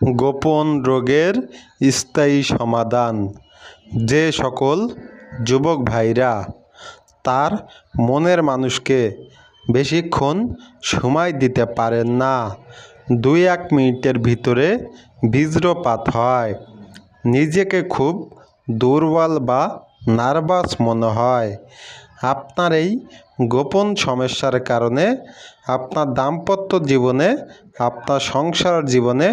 গোপন রোগের স্থায়ী সমাধান। যে সকল যুবক ভাইরা তার মনের মানুষকে বেশিক্ষণ সময় দিতে পারেন না, দুই এক মিনিটের ভিতরে বীজ্রপাত হয়। নিজেকে খুব দুর্বল বা নার্ভাস মনে হয়। আপনার এই গোপন সমস্যার কারণে আপনার দাম্পত্য জীবনে, আপনার সংসার জীবনে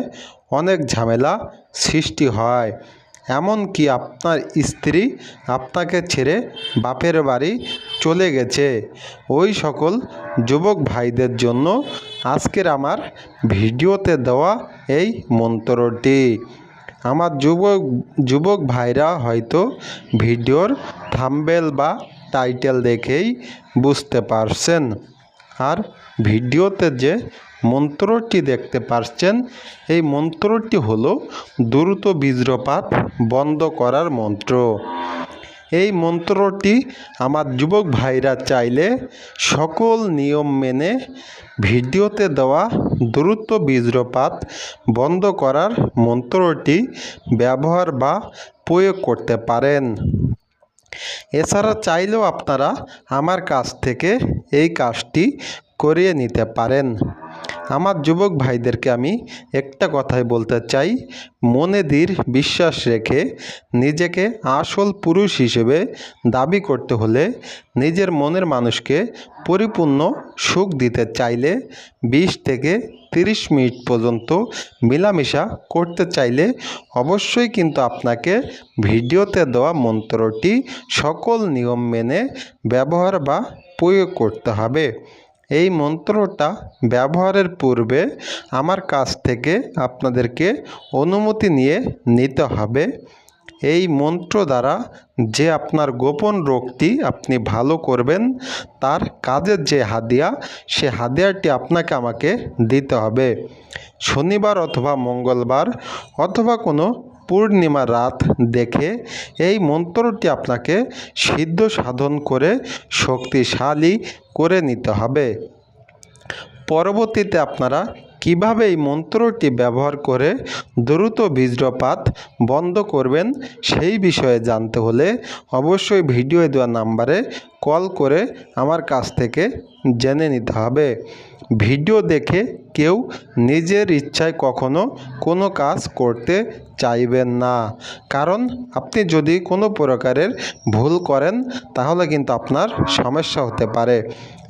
অনেক ঝামেলা সৃষ্টি হয়। এমনকি আপনার স্ত্রী আপনাকে ছেড়ে বাপের বাড়ি চলে গেছে। ওই সকল যুবক ভাইদের জন্য আজকের আমার ভিডিওতে দেওয়া এই মন্ত্রটি। আমার যুবক যুবক ভাইরা হয়তো ভিডিওর থাম্বেল বা টাইটেল দেখেই বুঝতে পারছেন। আর ভিডিওতে যে মন্ত্রটি দেখতে পারছেন, এই মন্ত্রটি হলো দ্রুত বীজ্রপাত বন্ধ করার মন্ত্র। এই মন্ত্রটি আমার যুবক ভাইরা চাইলে সকল নিয়ম মেনে ভিডিওতে দেওয়া দ্রুত বীজ্রপাত বন্ধ করার মন্ত্রটি ব্যবহার বা প্রয়োগ করতে পারেন। এছাড়া চাইলেও আপনারা আমার কাছ থেকে এই কাজটি করিয়ে নিতে পারেন। আমার যুবক ভাইদেরকে আমি একটা কথাই বলতে চাই। মনে দৃঢ় বিশ্বাস রেখে নিজেকে আসল পুরুষ হিসেবে দাবি করতে হলে নিজের মনের মানুষকে পরিপূর্ণ সুখ দিতে চাইলে বিশ থেকে তিরিশ মিনিট পর্যন্ত মেলামেশা করতে চাইলে অবশ্যই কিন্তু আপনাকে ভিডিওতে দেওয়া মন্ত্রটি সকল নিয়ম মেনে, ব্যবহার বা প্রয়োগ করতে হবে। এই মন্ত্রটা ব্যবহারের পূর্বে আমার কাছ থেকে আপনাদেরকে অনুমতি নিয়ে নিতে হবে। এই মন্ত্র দ্বারা যে আপনার গোপন রোগটি আপনি ভালো করবেন, তার কাজের যে হাদিয়া, সে হাদিয়াটি আপনাকে আমাকে দিতে হবে। শনিবার অথবা মঙ্গলবার অথবা কোনো পূর্ণিমা রাত দেখে এই মন্ত্রটি আপনাকে সিদ্ধ সাধন করে শক্তিশালী করে নিতে হবে। পরবর্তীতে আপনারা কীভাবে এই মন্ত্রটি ব্যবহার করে দ্রুত বীজ্রপাত বন্ধ করবেন সেই বিষয়ে জানতে হলে অবশ্যই ভিডিও দেওয়া নাম্বারে কল করে আমার কাছ থেকে জেনে নিতে হবে। ভিডিও দেখে কেউ নিজের ইচ্ছায় কখনো কোনো কাজ করতে চাইবেন না। কারণ আপনি যদি কোনো প্রকারের ভুল করেন, তাহলে কিন্তু আপনার সমস্যা হতে পারে।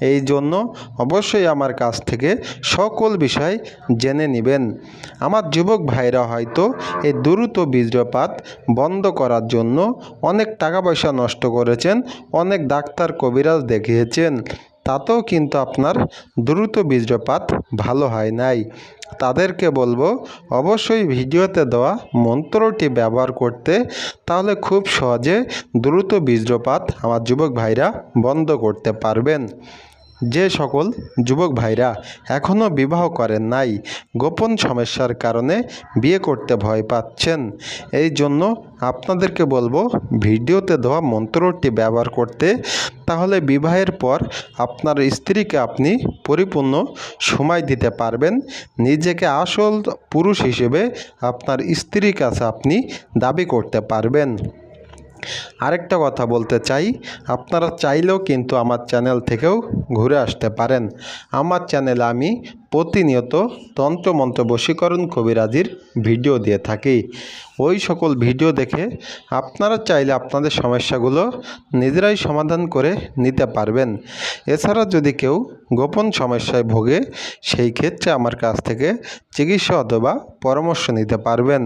এই জন্য অবশ্যই আমার কাছ থেকে সকল বিষয় জেনে নেবেন। আমার যুবক ভাইরা হয়তো এই দ্রুত বীজ্রপাত বন্ধ করার জন্য অনেক টাকা পয়সা নষ্ট করেছেন, অনেক ডাক্তার কবিরাজ দেখিয়েছেন, তাতেও কিন্তু আপনার দ্রুত বীর্যপাত ভালো হয় নাই। তাদেরকে বলব, অবশ্যই ভিডিওতে দেওয়া মন্ত্রটি ব্যবহার করতে, তাহলে খুব সহজে দ্রুত বীর্যপাত আমার যুবক ভাইরা বন্ধ করতে পারবেন। যে সকল যুবক ভাইরা এখনও বিবাহ করেন নাই, গোপন সমস্যার কারণে বিয়ে করতে ভয় পাচ্ছেন। এই জন্য আপনাদেরকে বলব, ভিডিওতে দেওয়া মন্ত্রটি ব্যবহার করতে, তাহলে বিবাহের পর আপনার স্ত্রীকে আপনি পরিপূর্ণ সময় দিতে পারবেন। নিজেকে আসল পুরুষ হিসেবে আপনার স্ত্রীর কাছে আপনি দাবি করতে পারবেন। আরেকটা কথা বলতে চাই, আপনারা চাইলেও কিন্তু আমার চ্যানেল থেকেও ঘুরে আসতে পারেন। আমার চ্যানেলে আমি প্রতিনিয়ত তন্ত্রমন্ত্র বশীকরণ কবিরাজির ভিডিও দিয়ে থাকি। ওই সকল ভিডিও দেখে আপনারা চাইলে আপনাদের সমস্যাগুলো নিজেরাই সমাধান করে নিতে পারবেন। এছাড়া যদি কেউ গোপন সমস্যায় ভোগে, সেই ক্ষেত্রে আমার কাছ থেকে চিকিৎসা অথবা পরামর্শ নিতে পারবেন।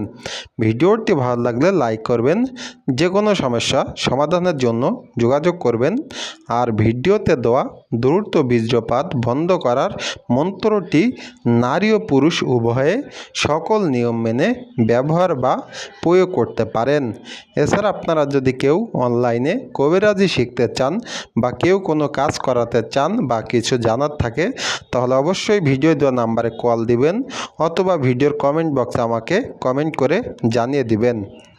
ভিডিওটি ভালো লাগলে লাইক করবেন, যে কোনো সমস্যা সমাধানের জন্য যোগাযোগ করবেন, আর ভিডিওতে দেওয়া দ্রুত বীর্যপাত বন্ধ করার মন্ত্রটি নারী ও পুরুষ উভয়ে সকল নিয়ম মেনে ব্যবহার বা প্রয়োগ করতে পারেন। এছাড়া আপনারা যদি কেউ অনলাইনে কবিরাজি শিখতে চান বা কেউ কোনো কাজ করাতে চান বা কিছু জানার থাকে, তাহলে অবশ্যই ভিডিও দেওয়া নাম্বারে কল দিবেন অথবা ভিডিওর কমেন্ট বক্সে আমাকে কমেন্ট করে জানিয়ে দিবেন।